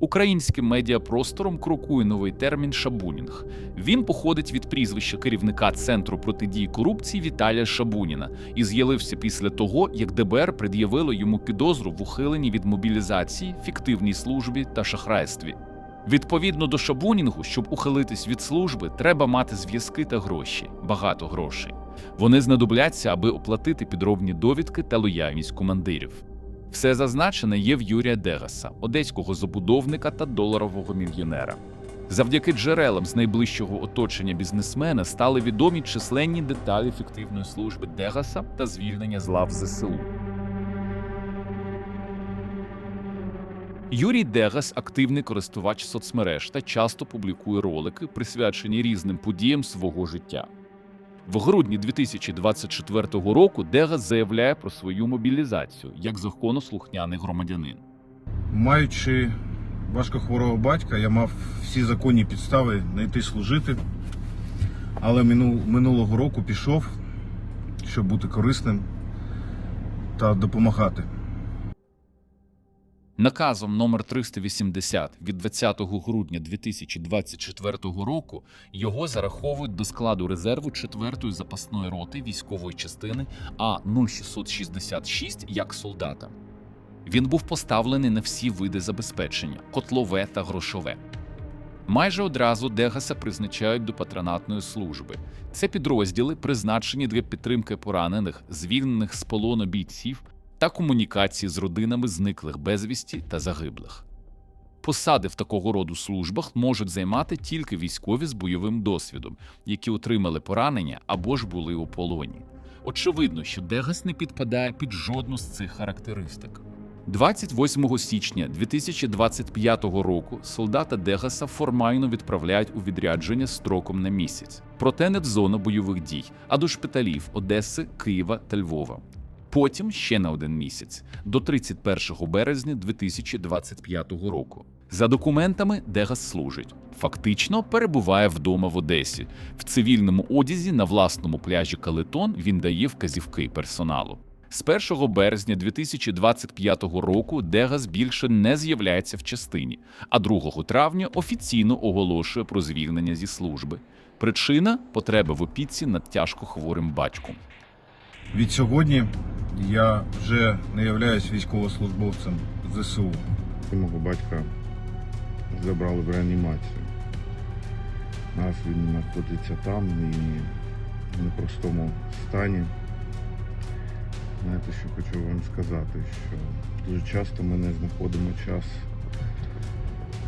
Українським медіапростором крокує новий термін шабунінг. Він походить від прізвища керівника Центру протидії корупції Віталія Шабуніна і з'явився після того, як ДБР пред'явило йому підозру в ухиленні від мобілізації, фіктивній службі та шахрайстві. Відповідно до шабунінгу, щоб ухилитись від служби, треба мати зв'язки та гроші, багато грошей. Вони знадобляться, аби оплатити підробні довідки та лояльність командирів. Все зазначене є в Юрія Дегаса, одеського забудовника та доларового мільйонера. Завдяки джерелам з найближчого оточення бізнесмена стали відомі численні деталі фіктивної служби Дегаса та звільнення з лав ЗСУ. Юрій Дегас активний користувач соцмереж та часто публікує ролики, присвячені різним подіям свого життя. В грудні 2024 року Дега заявляє про свою мобілізацію як законослухняний громадянин. Маючи важкохворого батька, я мав всі законні підстави не йти служити, але минулого року пішов, щоб бути корисним та допомагати. Наказом номер 380 від 20 грудня 2024 року його зараховують до складу резерву 4-ї запасної роти військової частини А 0666 як солдата. Він був поставлений на всі види забезпечення котлове та грошове. Майже одразу Дегаса призначають до патронатної служби. Це підрозділи, призначені для підтримки поранених, звільнених з полону бійців та комунікації з родинами зниклих безвісті та загиблих. Посади в такого роду службах можуть займати тільки військові з бойовим досвідом, які отримали поранення або ж були у полоні. Очевидно, що Дегас не підпадає під жодну з цих характеристик. 28 січня 2025 року солдата Дегаса формально відправляють у відрядження строком на місяць, проте не в зону бойових дій, а до шпиталів Одеси, Києва та Львова. Потім ще на один місяць до 31 березня 2025 року. За документами Дегас служить. Фактично перебуває вдома в Одесі. В цивільному одязі на власному пляжі Калетон він дає вказівки персоналу. З 1 березня 2025 року Дегас більше не з'являється в частині, а 2 травня офіційно оголошує про звільнення зі служби. Причина потреба в опіці над тяжко хворим батьком. Від сьогодні я вже не являюсь військовослужбовцем ЗСУ. Мого батька забрали в реанімацію. Нас він знаходиться там і в непростому стані. Знаєте, що хочу вам сказати, що дуже часто ми не знаходимо час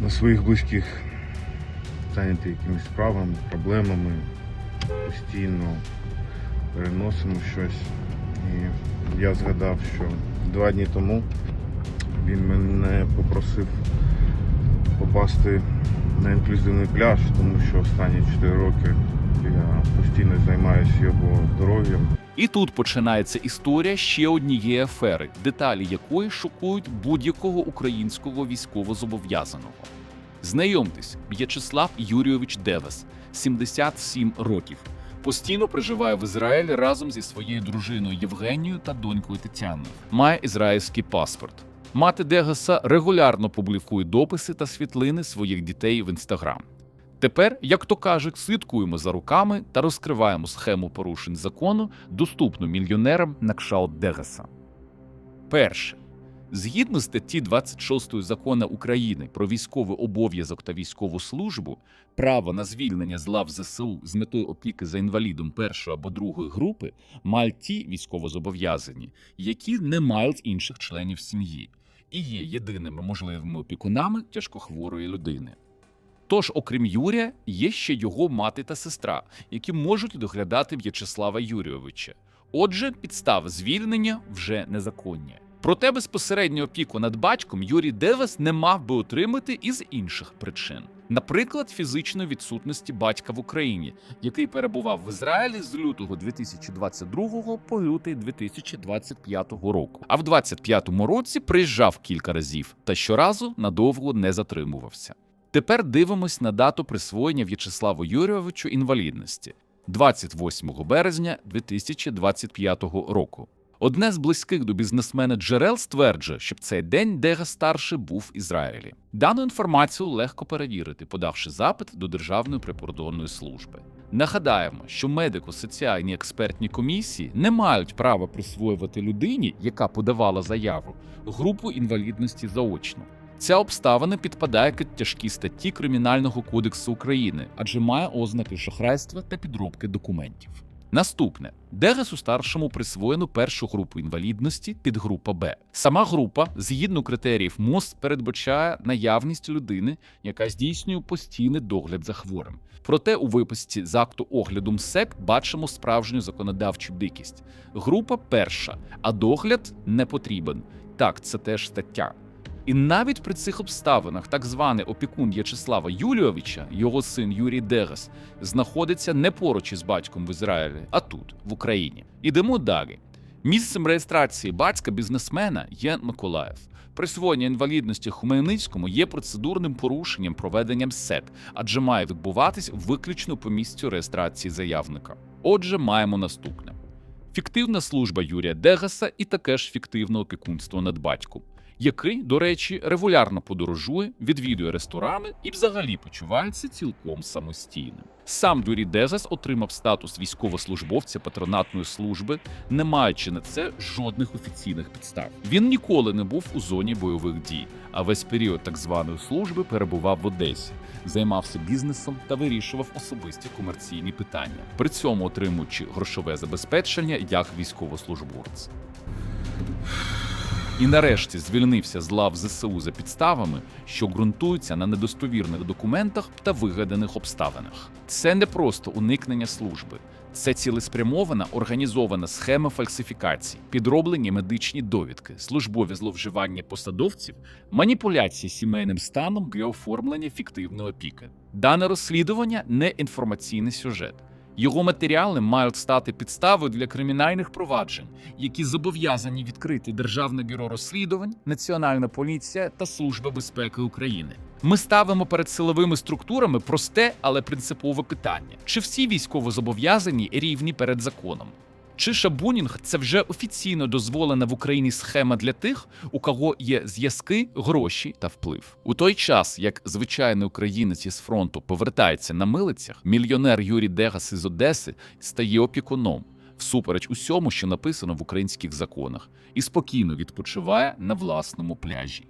на своїх близьких, зайняті якимись справами, проблемами, постійно переносимо щось. І я згадав, що два дні тому він мене попросив попасти на інклюзивний пляж, тому що останні 4 роки я постійно займаюся його здоров'ям. І тут починається історія ще однієї афери, деталі якої шокують будь-якого українського військовозобов'язаного. Знайомтесь, В'ячеслав Юрійович Девес, 77 років. Постійно проживає в Ізраїлі разом зі своєю дружиною Євгенією та донькою Тетяною. Має ізраїльський паспорт. Мати Дегаса регулярно публікує дописи та світлини своїх дітей в інстаграм. Тепер, як то кажуть, слідкуємо за руками та розкриваємо схему порушень закону, доступну мільйонерам на кшалт Дегаса. Перше. Згідно статті 26 закону України про військовий обов'язок та військову службу, право на звільнення з лав ЗСУ з метою опіки за інвалідом першої або другої групи мають ті військовозобов'язані, які не мають інших членів сім'ї і є єдиними можливими опікунами тяжкохворої людини. Тож, окрім Юрія, є ще його мати та сестра, які можуть доглядати В'ячеслава Юрійовича. Отже, підстави звільнення вже незаконні. Проте безпосередньо опіку над батьком Юрій Девес не мав би отримати із інших причин. Наприклад, фізичної відсутності батька в Україні, який перебував в Ізраїлі з лютого 2022 по лютий 2025 року. А в 2025 році приїжджав кілька разів та щоразу надовго не затримувався. Тепер дивимось на дату присвоєння В'ячеславу Юрійовичу інвалідності 28 березня 2025 року. Одне з близьких до бізнесмена джерел стверджує, що в цей день Дега старший був в Ізраїлі. Дану інформацію легко перевірити, подавши запит до Державної прикордонної служби. Нагадаємо, що медико-соціальні експертні комісії не мають права присвоювати людині, яка подавала заяву, групу інвалідності заочно. Ця обставина підпадає під тяжкі статті Кримінального кодексу України, адже має ознаки шахрайства та підробки документів. Наступне Дересу старшому присвоєно першу групу інвалідності підгрупа Б. Сама група, згідно критеріїв МОЗ, передбачає наявність людини, яка здійснює постійний догляд за хворим. Проте у виписці з акту огляду МСЕК бачимо справжню законодавчу дикість. Група перша, а догляд не потрібен. Так, це теж стаття. І навіть при цих обставинах так званий опікун В'ячеслава Юлійовича, його син Юрій Дегас, знаходиться не поруч із батьком в Ізраїлі, а тут, в Україні. Ідемо далі. Місцем реєстрації батька бізнесмена є Миколаїв. Присвоєння інвалідності Хмельницькому є процедурним порушенням проведенням СЕК, адже має відбуватись виключно по місцю реєстрації заявника. Отже, маємо наступне: фіктивна служба Юрія Дегаса і таке ж фіктивне опікунство над батьком, який, до речі, регулярно подорожує, відвідує ресторани і взагалі почувається цілком самостійним. Сам Юрій Дезас отримав статус військовослужбовця патронатної служби, не маючи на це жодних офіційних підстав. Він ніколи не був у зоні бойових дій, а весь період так званої служби перебував в Одесі, займався бізнесом та вирішував особисті комерційні питання, при цьому отримуючи грошове забезпечення як військовослужбовець. І нарешті звільнився з лав ЗСУ за підставами, що ґрунтуються на недостовірних документах та вигаданих обставинах. Це не просто уникнення служби, це цілеспрямована організована схема фальсифікацій, підроблені медичні довідки, службові зловживання посадовців, маніпуляції сімейним станом для оформлення фіктивної опіки. Дане розслідування не інформаційний сюжет. Його матеріали мають стати підставою для кримінальних проваджень, які зобов'язані відкрити Державне бюро розслідувань, Національна поліція та Служба безпеки України. Ми ставимо перед силовими структурами просте, але принципове питання: чи всі військовозобов'язані рівні перед законом? Чи шабунінг це вже офіційно дозволена в Україні схема для тих, у кого є зв'язки, гроші та вплив? У той час, як звичайний українець із фронту повертається на милицях, мільйонер Юрій Дегас із Одеси стає опікуном, всупереч усьому, що написано в українських законах, і спокійно відпочиває на власному пляжі.